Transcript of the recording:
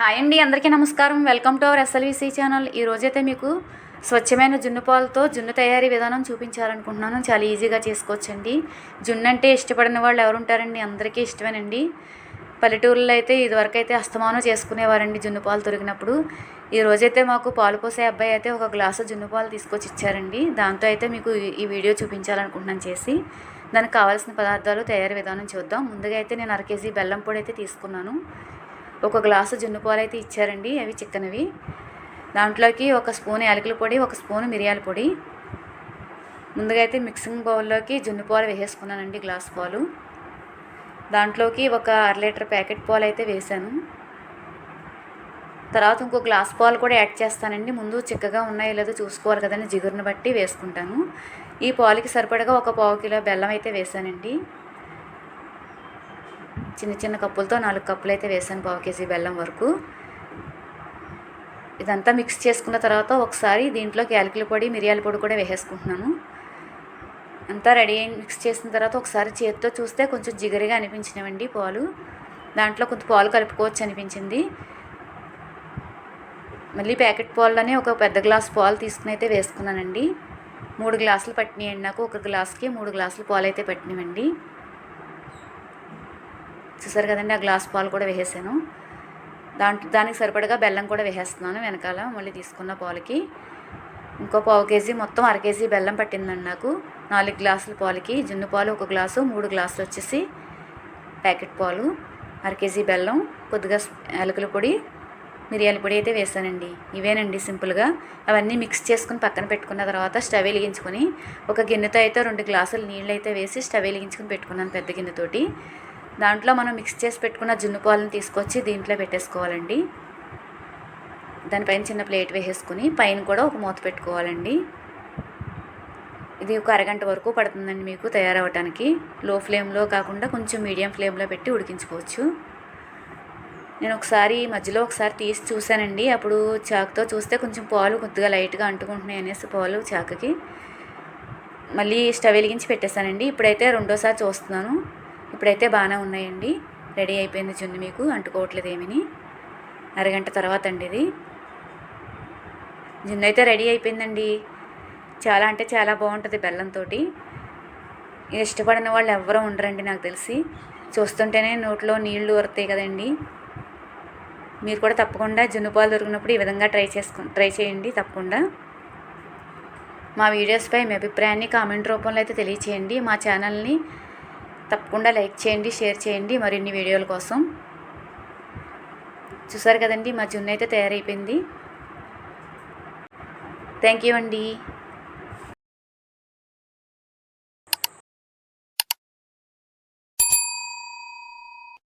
Hi అండి అందరికీ నమస్కారం. Welcome to our SLVC channel. ఈ రోజైతే మీకు స్వచ్ఛమైన జున్ను పాలతో జున్ను తయారీ విధానం చూపించాలనుకుంటున్నాను. చాలా ఈజీగా చేసుకోవచ్చండి. జున్ను అంటే ఇష్టపడిన వాళ్ళు ఎవరు ఉంటారండి అందరికీ ఇష్టమేనండి. పల్లెటూరులో అయితే ఇదివరకు అయితే అస్తమానం చేసుకునేవారండి జున్ను పాలు దొరికినప్పుడు. ఈ రోజైతే మాకు పాలు పోసే అబ్బాయి అయితే ఒక గ్లాసు జున్ను పాలు తీసుకొచ్చి ఇచ్చారండి. దాంతో అయితే మీకు ఈ- ఈ వీడియో చూపించాలనుకుంటున్నాను చేసి. దానికి కావాల్సిన పదార్థాలు తయారీ విధానం చూద్దాం. ముందుగా అయితే నేను అర కేజీ బెల్లం పొడి అయితే తీసుకున్నాను. ఒక గ్లాసు జున్ను పాలు అయితే ఇచ్చారండి అవి చిక్కనవి. దాంట్లోకి ఒక స్పూన్ యాలకుల పొడి ఒక స్పూన్ మిరియాల పొడి. ముందుగా అయితే మిక్సింగ్ బౌల్లోకి జున్ను పాలు వేసేసుకున్నానండి గ్లాస్ పాలు. దాంట్లోకి ఒక అర లీటర్ ప్యాకెట్ పాలు అయితే వేసాను. తర్వాత ఇంకో గ్లాస్ పాలు కూడా యాడ్ చేస్తానండి. ముందు చిక్కగా ఉన్నాయో లేదో చూసుకోవాలి కదండి జిగురును బట్టి వేసుకుంటాను. ఈ పాలకి సరిపడగా ఒక పావు కిలో బెల్లం అయితే వేసానండి. చిన్న చిన్న కప్పులతో నాలుగు కప్పులు అయితే వేసాను పావు కేజీ బెల్లం వరకు. ఇదంతా మిక్స్ చేసుకున్న తర్వాత ఒకసారి దీంట్లోకి యాలకుల పొడి మిరియాల పొడి కూడా వేసేసుకుంటున్నాను. అంతా రెడీ అయి మిక్స్ చేసిన తర్వాత ఒకసారి చేతితో చూస్తే కొంచెం జిగరిగా అనిపించినవండి పాలు. దాంట్లో కొంత పాలు కలుపుకోవచ్చు అనిపించింది. మళ్ళీ ప్యాకెట్ పాల్లోనే ఒక పెద్ద గ్లాస్ పాలు తీసుకుని అయితే వేసుకున్నానండి. మూడు గ్లాసులు పట్టినాయండి నాకు. ఒక గ్లాస్కి మూడు గ్లాసులు పాలు అయితే పట్టినవండి. చూసారు కదండి ఆ గ్లాస్ పాలు కూడా వేసేసాను. దాంట్లో దానికి సరిపడగా బెల్లం కూడా వేసేస్తున్నాను వెనకాల మళ్ళీ తీసుకున్న పాలకి ఇంకో పావు కేజీ మొత్తం అర కేజీ బెల్లం పట్టిందండి నాకు. నాలుగు గ్లాసుల పాలకి జున్ను పాలు ఒక గ్లాసు మూడు గ్లాసులు వచ్చేసి ప్యాకెట్ పాలు అర కేజీ బెల్లం కొద్దిగా స్- యాలకుల పొడి మిరియాల పొడి అయితే వేసానండి. ఇవేనండి సింపుల్గా. అవన్నీ మిక్స్ చేసుకుని పక్కన పెట్టుకున్న తర్వాత స్టవ్ వెలిగించుకొని ఒక గిన్నెతో అయితే రెండు గ్లాసులు నీళ్ళు అయితే వేసి స్టవ్ వెలిగించుకుని పెట్టుకున్నాను పెద్ద గిన్నెతోటి దాంట్లో మనం మిక్స్ చేసి పెట్టుకున్న జున్ను పాలను తీసుకొచ్చి దీంట్లో పెట్టేసుకోవాలండి. దానిపైన చిన్న ప్లేట్ వేసేసుకుని పైన కూడా ఒక మూత పెట్టుకోవాలండి. ఇది ఒక అరగంట వరకు పడుతుందండి మీకు తయారవటానికి. లో ఫ్లేమ్లో కాకుండా కొంచెం మీడియం ఫ్లేమ్లో పెట్టి ఉడికించుకోవచ్చు. నేను ఒకసారి మధ్యలో ఒకసారి తీసి చూశానండి. అప్పుడు చాకుతో చూస్తే కొంచెం పాలు కొద్దిగా లైట్గా అంటుకుంటున్నాయి అనేసి పాలు చాకుకి. మళ్ళీ స్టవ్ వెలిగించి పెట్టేశానండి. ఇప్పుడైతే రెండోసారి చూస్తున్నాను. ఇప్పుడైతే బాగానే ఉన్నాయండి. రెడీ అయిపోయింది జున్ను మీకు అంటుకోవట్లేదు ఏమని అరగంట తర్వాత అండి ఇది. జున్ను అయితే రెడీ అయిపోయిందండి. చాలా అంటే చాలా బాగుంటుంది బెల్లంతో ఇది ఇష్టపడిన వాళ్ళు ఎవ్వరూ ఉండరండి నాకు తెలిసి. చూస్తుంటేనే నోట్లో నీళ్ళు ఊరుతాయి కదండి. మీరు కూడా తప్పకుండా జున్ను పాలు దొరికినప్పుడు ఈ విధంగా ట్రై చేసుకు ట్రై చేయండి తప్పకుండా. మా వీడియోస్పై మీ అభిప్రాయాన్ని కామెంట్ రూపంలో అయితే తెలియచేయండి. మా ఛానల్ని తప్పకుండా లైక్ చేయండి షేర్ చేయండి మరిన్ని వీడియోల కోసం. చూసారు కదండి మా జున్ను అయితే తయారైపోయింది. థ్యాంక్ యూ అండి.